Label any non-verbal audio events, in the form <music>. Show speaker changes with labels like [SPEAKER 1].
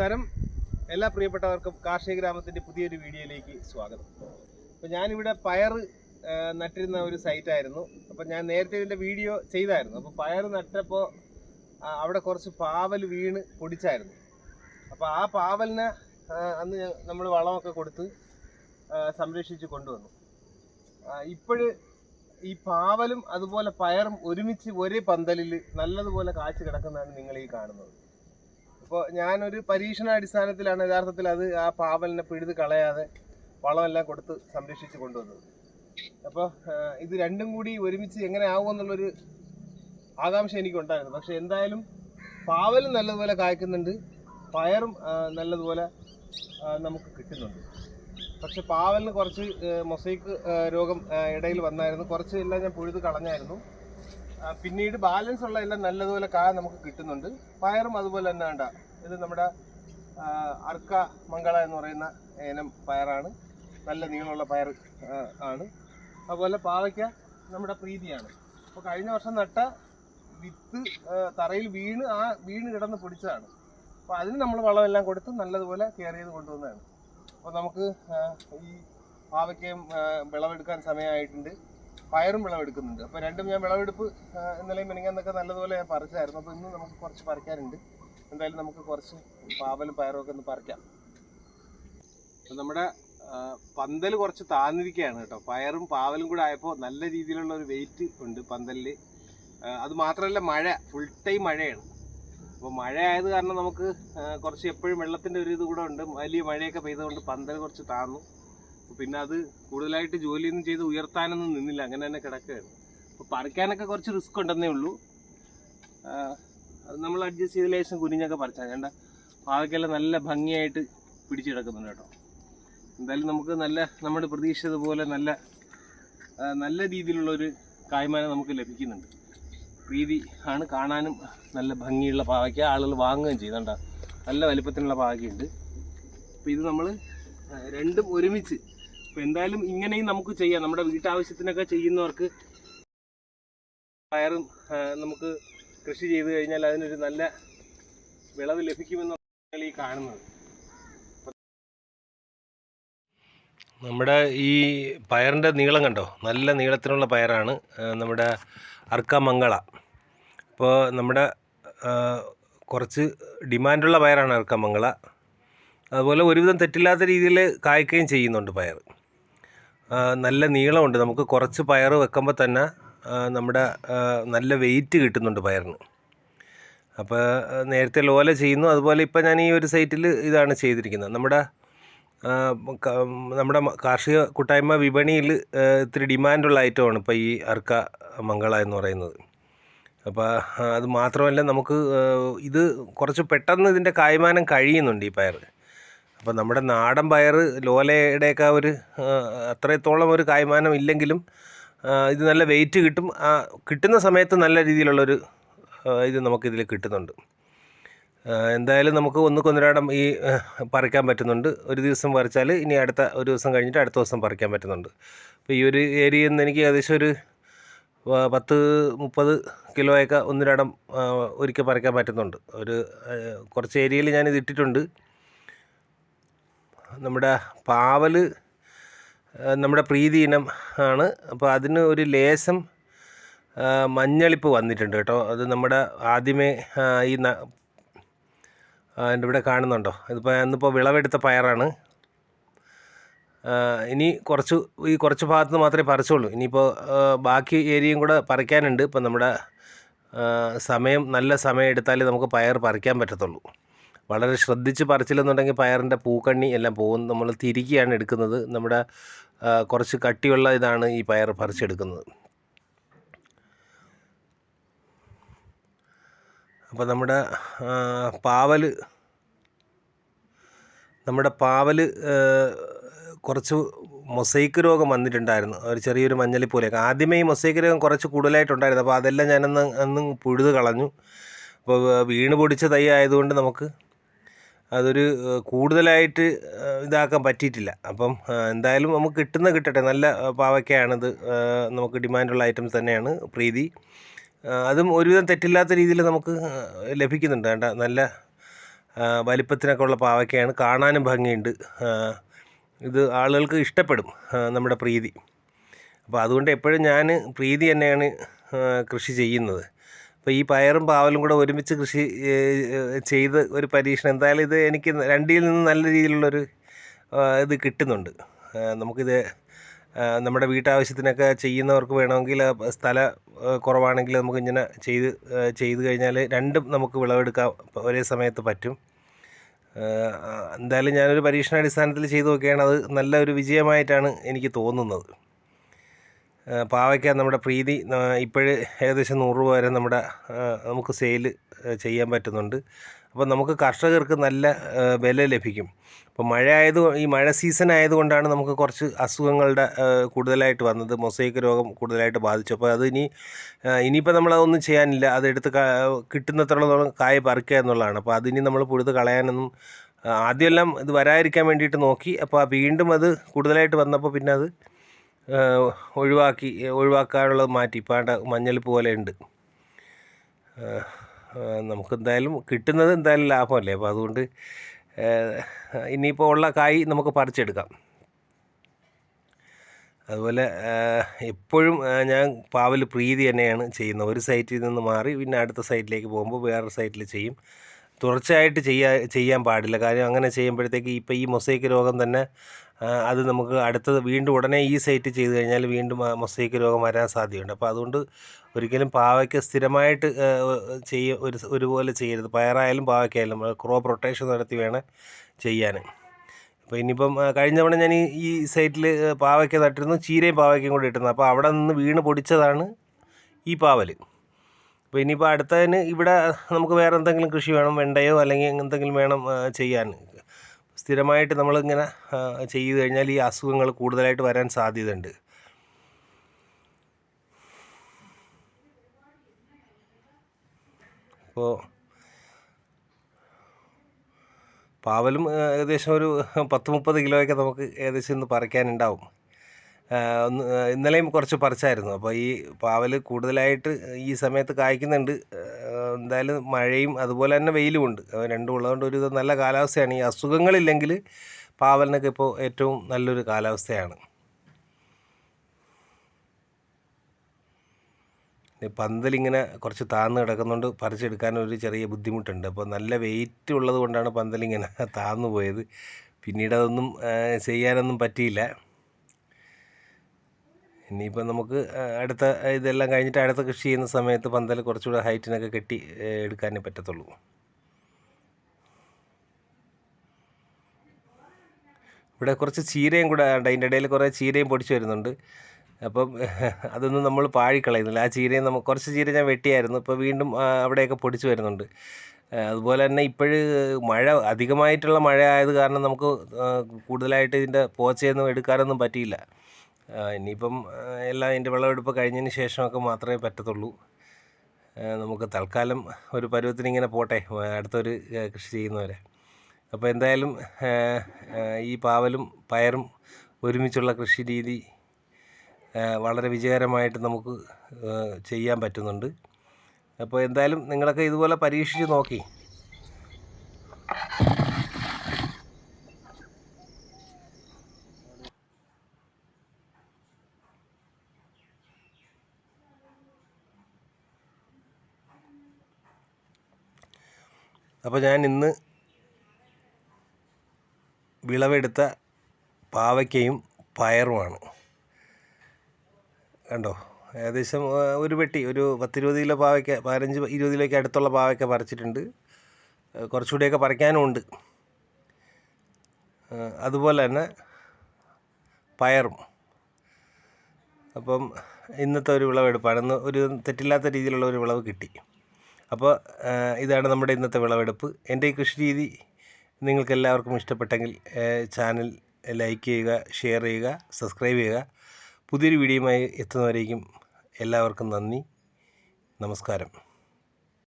[SPEAKER 1] നമസ്കാരം. എല്ലാ പ്രിയപ്പെട്ടവർക്കും കാർഷിക ഗ്രാമത്തിന്റെ പുതിയൊരു വീഡിയോയിലേക്ക് സ്വാഗതം. അപ്പോൾ ഞാനിവിടെ പയർ നട്ടിരുന്ന ഒരു സൈറ്റായിരുന്നു. അപ്പോൾ ഞാൻ നേരത്തെ ഇതിന്റെ വീഡിയോ ചെയ്തായിരുന്നു. അപ്പോൾ പയർ നട്ടപ്പോൾ അവിടെ കുറച്ച് പാവൽ വീണ് പൊടിച്ചായിരുന്നു. അപ്പോൾ ആ പാവലിനെ അന്ന് നമ്മൾ വളമൊക്കെ കൊടുത്ത് സംരക്ഷിച്ച് കൊണ്ടുവന്നു. ഇപ്പോഴ് ഈ പാവലും അതുപോലെ പയറും ഒരുമിച്ച് ഒരേ പന്തലിൽ നല്ലതുപോലെ കാച്ചു കിടക്കുന്നതാണ് നിങ്ങൾ ഈ കാണുന്നത്. അപ്പോൾ ഞാനൊരു പരീക്ഷണാടിസ്ഥാനത്തിലാണ് യഥാർത്ഥത്തിൽ അത് ആ പാവലിനെ പിഴുത് കളയാതെ വളമെല്ലാം കൊടുത്ത് സംരക്ഷിച്ച് കൊണ്ടുവന്നത്. അപ്പോൾ ഇത് രണ്ടും കൂടി ഒരുമിച്ച് എങ്ങനെ ആവുമെന്നുള്ളൊരു ആകാംക്ഷ എനിക്കുണ്ടായിരുന്നു. പക്ഷെ എന്തായാലും പാവലും നല്ലതുപോലെ കായ്ക്കുന്നുണ്ട്. പയറും നല്ലതുപോലെ നമുക്ക് കിട്ടുന്നുണ്ട്. പക്ഷെ പാവലിന് കുറച്ച് മൊസൈക്ക് രോഗം ഇടയിൽ വന്നായിരുന്നു. കുറച്ച് എല്ലാം ഞാൻ പുഴുത് കളഞ്ഞായിരുന്നു. പിന്നീട് ബാലൻസ് ഉള്ള എല്ലാം നല്ലതുപോലെ കാ നമുക്ക് കിട്ടുന്നുണ്ട്. പയറും അതുപോലെ തന്നെ വേണ്ട ഇത് നമ്മുടെ അർക്ക മംഗള എന്ന് പറയുന്ന ഏനം പയറാണ്. നല്ല നീളമുള്ള പയർ ആണ്. അതുപോലെ പാവയ്ക്ക നമ്മുടെ പ്രീതിയാണ്. അപ്പോൾ കഴിഞ്ഞ വർഷം നട്ട വിത്ത് തറയിൽ വീണ് ആ വീണ് കിടന്ന് പിടിച്ചതാണ്. അപ്പോൾ അതിന് നമ്മൾ വളമെല്ലാം കൊടുത്ത് നല്ലതുപോലെ കെയർ ചെയ്ത് കൊണ്ടുവന്നതാണ്. അപ്പോൾ നമുക്ക് ഈ പാവയ്ക്കയും വിളവെടുക്കാൻ സമയമായിട്ടുണ്ട്. പയറും വിളവെടുക്കുന്നുണ്ട്. അപ്പോൾ രണ്ടും ഞാൻ വിളവെടുപ്പ് ഇന്നലെയും മിനിങ്ങാന്നൊക്കെ നല്ലതുപോലെ ഞാൻ പറിച്ചായിരുന്നു. അപ്പോൾ ഇന്ന് നമുക്ക് കുറച്ച് പറിക്കാനുണ്ട്. എന്തായാലും നമുക്ക് കുറച്ച് പാവലും പയറും ഒക്കെ ഒന്ന് പറിക്കാം. നമ്മുടെ പന്തൽ കുറച്ച് താന്നിരിക്കുകയാണ് കേട്ടോ. പയറും പാവലും കൂടെ ആയപ്പോൾ നല്ല രീതിയിലുള്ള ഒരു വെയിറ്റ് ഉണ്ട് പന്തലിൽ അത് മാത്രമല്ല മഴ ഫുൾ ടൈം മഴയാണ്. അപ്പോൾ മഴ ആയത് കാരണം നമുക്ക് കുറച്ച് എപ്പോഴും വെള്ളത്തിന്റെ ഒരു ഇത് കൂടെ ഉണ്ട്. വലിയ മഴയൊക്കെ പെയ്തുകൊണ്ട് പന്തൽ കുറച്ച് താന്നു. പിന്നെ അത് കൂടുതലായിട്ട് ജോലിയൊന്നും ചെയ്ത് ഉയർത്താനൊന്നും നിന്നില്ല. അങ്ങനെ തന്നെ കിടക്കുകയാണ് അപ്പോൾ പറിക്കാനൊക്കെ കുറച്ച് റിസ്ക് ഉണ്ടെന്നേ ഉള്ളൂ. അത് നമ്മൾ അഡ്ജസ്റ്റ് ചെയ്ത് ലേശം കുനിഞ്ഞൊക്കെ പറിച്ചാൽ വേണ്ട പാവയ്ക്കെല്ലാം നല്ല ഭംഗിയായിട്ട് പിടിച്ചു കിടക്കുന്നുണ്ട് കേട്ടോ. എന്തായാലും നമുക്ക് നല്ല നമ്മുടെ പ്രതീക്ഷിച്ചതുപോലെ നല്ല നല്ല രീതിയിലുള്ളൊരു കായ്മാനം നമുക്ക് ലഭിക്കുന്നുണ്ട്. രീതി ആണ് കാണാനും നല്ല ഭംഗിയുള്ള പാവയ്ക്ക ആളുകൾ വാങ്ങുകയും ചെയ്യുന്നുണ്ട് നല്ല വലിപ്പത്തിനുള്ള പാവയ്ക്കുണ്ട്. അപ്പോൾ ഇത് നമ്മൾ രണ്ടും ഒരുമിച്ച് അപ്പോൾ എന്തായാലും ഇങ്ങനെയും നമുക്ക് ചെയ്യാം. നമ്മുടെ വീട്ടാവശ്യത്തിനൊക്കെ ചെയ്യുന്നവർക്ക് പയറും നമുക്ക് കൃഷി ചെയ്ത് കഴിഞ്ഞാൽ അതിനൊരു നല്ല വിളവ് ലഭിക്കുമെന്നാണ് ഈ കാണുന്നത്. നമ്മുടെ ഈ പയറിന്റെ നീളം കണ്ടോ? നല്ല നീളത്തിനുള്ള പയറാണ് നമ്മുടെ അർക്കമംഗള അപ്പോൾ നമ്മുടെ കുറച്ച് ഡിമാൻഡുള്ള പയറാണ് അർക്കമംഗള അതുപോലെ ഒരുവിധം തെറ്റില്ലാത്ത രീതിയിൽ കായ്ക്കുകയും ചെയ്യുന്നുണ്ട് പയർ. നല്ല നീളമുണ്ട്. നമുക്ക് കുറച്ച് പയർ വെക്കുമ്പോൾ തന്നെ നമ്മുടെ നല്ല വെയിറ്റ് കിട്ടുന്നുണ്ട് പയറിന്. അപ്പോൾ നേരത്തെ ലോല ചെയ്യുന്നു. അതുപോലെ ഇപ്പോൾ ഞാൻ ഈ ഒരു സൈറ്റിൽ ഇതാണ് ചെയ്തിരിക്കുന്നത്. നമ്മുടെ നമ്മുടെ കാർഷിക കൂട്ടായ്മ വിപണിയിൽ ഇത്തിരി ഡിമാൻഡുള്ള ഐറ്റമാണ് ഇപ്പോൾ ഈ അർക്ക മംഗള എന്ന് പറയുന്നത്. അപ്പോൾ അത് മാത്രമല്ല നമുക്ക് ഇത് കുറച്ച് പെട്ടെന്ന് ഇതിന്റെ കായ്മാനം കഴിയുന്നുണ്ട് ഈ പയർ അപ്പോൾ നമ്മുടെ നാടൻ പയർ ലോലയുടെയൊക്കെ ഒരു അത്രത്തോളം ഒരു കായ്മാനം ഇല്ലെങ്കിലും ഇത് നല്ല വെയിറ്റ് കിട്ടും. ആ, കിട്ടുന്ന സമയത്ത് നല്ല രീതിയിലുള്ളൊരു ഇത് നമുക്കിതിൽ കിട്ടുന്നുണ്ട്. എന്തായാലും നമുക്ക് ഒന്ന് ഒന്നുകൊന്നിരാടം ഈ പറിക്കാൻ പറ്റുന്നുണ്ട്. ഒരു ദിവസം പറിച്ചാൽ ഇനി അടുത്ത ഒരു ദിവസം കഴിഞ്ഞിട്ട് അടുത്ത ദിവസം പറിക്കാൻ പറ്റുന്നുണ്ട്. അപ്പോൾ ഈ ഒരു ഏരിയയിൽ നിന്ന് എനിക്ക് ഏകദേശം ഒരു പത്ത് മുപ്പത് കിലോയൊക്കെ ഒന്നിരാടം ഒരിക്കൽ പറിക്കാൻ പറ്റുന്നുണ്ട്. ഒരു കുറച്ച് ഏരിയയിൽ ഞാനിത് ഇട്ടിട്ടുണ്ട്. നമ്മുടെ പാവൽ നമ്മുടെ പ്രീതി ഇനം ആണ്. അപ്പോൾ അതിന് ഒരു ലേശം മഞ്ഞളിപ്പ് വന്നിട്ടുണ്ട് കേട്ടോ. അത് നമ്മുടെ ആദ്യമേ ഈ എന്റെ ഇവിടെ കാണുന്നുണ്ടോ? ഇതിപ്പോൾ ഇന്നിപ്പോൾ വിളവെടുത്ത പയറാണ്. ഇനി കുറച്ച് ഈ കുറച്ച് ഭാഗത്ത് മാത്രമേ പറിച്ചുള്ളൂ. ഇനിയിപ്പോൾ ബാക്കി ഏരിയയും കൂടെ പറിക്കാനുണ്ട്. ഇപ്പം നമ്മുടെ സമയം നല്ല സമയം എടുത്താലേ നമുക്ക് പയർ പറിക്കാൻ പറ്റത്തുള്ളൂ. വളരെ ശ്രദ്ധിച്ച് പറിച്ചില്ലെന്നുണ്ടെങ്കിൽ പയറിന്റെ പൂക്കണ്ണി എല്ലാം പോകും. നമ്മൾ തിരികെയാണ് എടുക്കുന്നത്. നമ്മുടെ കുറച്ച് കട്ടിയുള്ള ഇതാണ് ഈ പയർ പറിച്ചെടുക്കുന്നത്. അപ്പോൾ നമ്മുടെ പാവൽ നമ്മുടെ പാവൽ കുറച്ച് മൊസൈക്ക് രോഗം വന്നിട്ടുണ്ടായിരുന്നു. ഒരു ചെറിയൊരു മഞ്ഞളിപ്പോലെയൊക്കെ. ആദ്യമേ ഈ മൊസൈക്ക് രോഗം കുറച്ച് കൂടുതലായിട്ടുണ്ടായിരുന്നു. അപ്പോൾ അതെല്ലാം ഞാനന്ന് അന്ന് പുഴുത് കളഞ്ഞു. അപ്പോൾ വീണ് പൊടിച്ച തൈ ആയതുകൊണ്ട് നമുക്ക് അതൊരു കൂടുതലായിട്ട് ഇതാക്കാൻ പറ്റിയിട്ടില്ല. അപ്പം എന്തായാലും നമുക്ക് കിട്ടുന്ന കിട്ടട്ടെ. നല്ല പാവയ്ക്കയാണത് നമുക്ക് ഡിമാൻഡുള്ള ഐറ്റംസ് തന്നെയാണ് പ്രീതി. അതും ഒരുവിധം തെറ്റില്ലാത്ത രീതിയിൽ നമുക്ക് ലഭിക്കുന്നുണ്ട്. വേണ്ട നല്ല വലിപ്പത്തിനൊക്കെ ഉള്ള പാവയ്ക്കയാണ്. കാണാനും ഭംഗിയുണ്ട്. ഇത് ആളുകൾക്ക് ഇഷ്ടപ്പെടും നമ്മുടെ പ്രീതി. അപ്പോൾ അതുകൊണ്ട് എപ്പോഴും ഞാൻ പ്രീതി തന്നെയാണ് കൃഷി ചെയ്യുന്നത്. അപ്പോൾ ഈ പയറും പാവലും കൂടെ ഒരുമിച്ച് കൃഷി ചെയ്ത് ഒരു പരീക്ഷണം എന്തായാലും ഇത് എനിക്ക് രണ്ടിൽ നിന്ന് നല്ല രീതിയിലുള്ളൊരു ഇത് കിട്ടുന്നുണ്ട്. നമുക്കിത് നമ്മുടെ വീട്ടാവശ്യത്തിനൊക്കെ ചെയ്യുന്നവർക്ക് വേണമെങ്കിൽ സ്ഥലം കുറവാണെങ്കിൽ നമുക്ക് ഇങ്ങനെ ചെയ്ത് ചെയ്ത് കഴിഞ്ഞാൽ രണ്ടും നമുക്ക് വിളവെടുക്കാൻ ഒരേ സമയത്ത് പറ്റും. എന്തായാലും ഞാനൊരു പരീക്ഷണാടിസ്ഥാനത്തിൽ ചെയ്ത് നോക്കുകയാണ് അത് നല്ലൊരു വിജയമായിട്ടാണ് എനിക്ക് തോന്നുന്നത്. പാവയ്ക്ക നമ്മുടെ പ്രീതി ഇപ്പോഴ് ഏകദേശം നൂറ് രൂപ വരെ നമ്മുടെ നമുക്ക് സെയിൽ ചെയ്യാൻ പറ്റുന്നുണ്ട്. അപ്പോൾ നമുക്ക് കർഷകർക്ക് നല്ല വില ലഭിക്കും. അപ്പോൾ മഴ ആയത് ഈ മഴ സീസൺ ആയതുകൊണ്ടാണ് നമുക്ക് കുറച്ച് അസുഖങ്ങളുടെ കൂടുതലായിട്ട് വന്നത്. മൊസൈക്ക് രോഗം കൂടുതലായിട്ട് ബാധിച്ചു. അപ്പോൾ അത് ഇനി ഇനിയിപ്പോൾ നമ്മളതൊന്നും ചെയ്യാനില്ല. അതെടുത്ത് കിട്ടുന്നത്രത്തോളം കായ പറിക്കുക എന്നുള്ളതാണ്. അപ്പോൾ അതിനി നമ്മൾ പുഴുത് കളയാനൊന്നും ആദ്യമെല്ലാം ഇത് വരാതിരിക്കാൻ വേണ്ടിയിട്ട് നോക്കി. അപ്പോൾ വീണ്ടും അത് കൂടുതലായിട്ട് വന്നപ്പോൾ പിന്നെ അത് ഒഴിവാക്കി ഒഴിവാക്കാനുള്ളത് മാറ്റി. പാണ്ട മഞ്ഞൾ പോലെ ഉണ്ട്. നമുക്ക് എന്തായാലും കിട്ടുന്നത് എന്തായാലും ലാഭമല്ലേ? അപ്പോൾ അതുകൊണ്ട് ഇനിയിപ്പോൾ ഉള്ള കായ് നമുക്ക് പറിച്ചെടുക്കാം. അതുപോലെ എപ്പോഴും ഞാൻ പാവൽ പ്രീതി തന്നെയാണ് ചെയ്യുന്നത്. ഒരു സൈറ്റിൽ നിന്ന് മാറി പിന്നെ അടുത്ത സൈറ്റിലേക്ക് പോകുമ്പോൾ വേറൊരു സൈറ്റിൽ ചെയ്യും. തുടർച്ചയായിട്ട് ചെയ്യാ ചെയ്യാൻ പാടില്ല. കാര്യം അങ്ങനെ ചെയ്യുമ്പോഴത്തേക്ക് ഇപ്പോൾ ഈ മൊസൈക്ക് രോഗം തന്നെ അത് നമുക്ക് അടുത്തത് വീണ്ടും ഉടനെ ഈ സൈറ്റ് ചെയ്ത് കഴിഞ്ഞാൽ വീണ്ടും മൊസൈക്ക് രോഗം വരാൻ സാധ്യതയുണ്ട്. അപ്പോൾ അതുകൊണ്ട് ഒരിക്കലും പാവയ്ക്ക് സ്ഥിരമായിട്ട് ചെയ്യ ഒരു ഒരുപോലെ ചെയ്യരുത്. പയറായാലും പാവയ്ക്കായാലും ക്രോപ്പ് റൊട്ടേഷൻ നടത്തി വേണം ചെയ്യാൻ അപ്പോൾ ഇനിയിപ്പം കഴിഞ്ഞ തവണ ഞാൻ ഈ സൈറ്റിൽ പാവയ്ക്ക നട്ടിരുന്നു. ചീരയും പാവയ്ക്കയും കൂടി ഇട്ടിരുന്നു. അപ്പോൾ അവിടെ നിന്ന് വീണ് പൊടിച്ചതാണ് ഈ പാവൽ അപ്പോൾ ഇനിയിപ്പോൾ അടുത്തതിന് ഇവിടെ നമുക്ക് വേറെ എന്തെങ്കിലും കൃഷി വേണം വെണ്ടയോ അല്ലെങ്കിൽ എന്തെങ്കിലും വേണം ചെയ്യാൻ. സ്ഥിരമായിട്ട് നമ്മളിങ്ങനെ ചെയ്തു കഴിഞ്ഞാൽ ഈ അസുഖങ്ങൾ കൂടുതലായിട്ട് വരാൻ സാധ്യതയുണ്ട്. അപ്പോൾ പാവലും ഏകദേശം ഒരു പത്ത് മുപ്പത് കിലോയൊക്കെ നമുക്ക് ഏകദേശം ഇന്ന് പറിക്കാനുണ്ടാവും. ഇന്നലെയും കുറച്ച് പറിച്ചായിരുന്നു. അപ്പോൾ ഈ പാവൽ കൂടുതലായിട്ട് ഈ സമയത്ത് കായ്ക്കുന്നുണ്ട്. എന്തായാലും മഴയും അതുപോലെ തന്നെ വെയിലും ഉണ്ട്. രണ്ടും ഉള്ളതുകൊണ്ട് ഒരു നല്ല കാലാവസ്ഥയാണ്. ഈ അസുഖങ്ങളില്ലെങ്കിൽ പാവലിനൊക്കെ ഇപ്പോൾ ഏറ്റവും നല്ലൊരു കാലാവസ്ഥയാണ്. പന്തലിങ്ങനെ കുറച്ച് താന്ന് കിടക്കുന്നതുകൊണ്ട് പറിച്ചെടുക്കാൻ ഒരു ചെറിയ ബുദ്ധിമുട്ടുണ്ട്. അപ്പോൾ നല്ല വെയിറ്റ് ഉള്ളത് കൊണ്ടാണ് പന്തലിങ്ങനെ താന്നു പോയത്. പിന്നീട് അതൊന്നും ചെയ്യാനൊന്നും പറ്റിയില്ല. ഇനിയിപ്പോൾ നമുക്ക് അടുത്ത ഇതെല്ലാം കഴിഞ്ഞിട്ട് അടുത്ത കൃഷി ചെയ്യുന്ന സമയത്ത് പന്തൽ കുറച്ചുകൂടെ ഹൈറ്റിനൊക്കെ കെട്ടി എടുക്കാനേ പറ്റത്തുള്ളൂ. ഇവിടെ കുറച്ച് ചീരയും കൂടെ അതിന്റെ ഇടയിൽ കുറേ ചീരയും പൊടിച്ചു വരുന്നുണ്ട്. അപ്പം <laughs> അതൊന്നും നമ്മൾ പാഴിക്കളയുന്നില്ല. ആ ചീരയും നമുക്ക് കുറച്ച് ചീര ഞാൻ വെട്ടിയായിരുന്നു. ഇപ്പോൾ വീണ്ടും അവിടെയൊക്കെ പൊടിച്ചു വരുന്നുണ്ട്. അതുപോലെ തന്നെ ഇപ്പോഴ് മഴ അധികമായിട്ടുള്ള മഴ ആയത് കാരണം നമുക്ക് കൂടുതലായിട്ട് ഇതിന്റെ പോച്ചയൊന്നും എടുക്കാനൊന്നും പറ്റിയില്ല. ഇനിയിപ്പം എല്ലാം അതിന്റെ വിളവെടുപ്പ് കഴിഞ്ഞതിന് ശേഷമൊക്കെ മാത്രമേ പറ്റത്തുള്ളൂ. നമുക്ക് തൽക്കാലം ഒരു പരുവത്തിന് ഇങ്ങനെ പോട്ടെ അടുത്തൊരു കൃഷി ചെയ്യുന്നവരെ. അപ്പോൾ എന്തായാലും ഈ പാവലും പയറും ഒരുമിച്ചുള്ള കൃഷി രീതി വളരെ വിജയകരമായിട്ട് നമുക്ക് ചെയ്യാൻ പറ്റുന്നുണ്ട്. അപ്പോൾ എന്തായാലും നിങ്ങളൊക്കെ ഇതുപോലെ പരീക്ഷിച്ച് നോക്കി. അപ്പോൾ ഞാൻ ഇന്ന് വിളവെടുത്ത പാവയ്ക്കയും പയറുമാണ്. കണ്ടോ? ഏകദേശം ഒരു പെട്ടി ഒരു പത്തിരുപത് കിലോ പാവയ്ക്ക പതിനഞ്ച് ഇരുപത് കിലോയ്ക്ക് അടുത്തുള്ള പാവയ്ക്ക പറിച്ചിട്ടുണ്ട്. കുറച്ചുകൂടിയൊക്കെ പറിക്കാനും ഉണ്ട് അതുപോലെ തന്നെ പയറും. അപ്പം ഇന്നത്തെ ഒരു വിളവെടുപ്പാണ്. ഇന്ന് ഒരു തെറ്റില്ലാത്ത രീതിയിലുള്ള ഒരു വിളവ് കിട്ടി. അപ്പോൾ ഇതാണ് നമ്മുടെ ഇന്നത്തെ വിളവെടുപ്പ്. എന്റെ ഈ കൃഷി രീതി നിങ്ങൾക്ക് എല്ലാവർക്കും ഇഷ്ടപ്പെട്ടെങ്കിൽ ചാനൽ ലൈക്ക് ചെയ്യുക ഷെയർ ചെയ്യുക സബ്സ്ക്രൈബ് ചെയ്യുക. പുതിയൊരു വീഡിയോയുമായി എത്തുന്നവരേക്കും എല്ലാവർക്കും നന്ദി. നമസ്കാരം.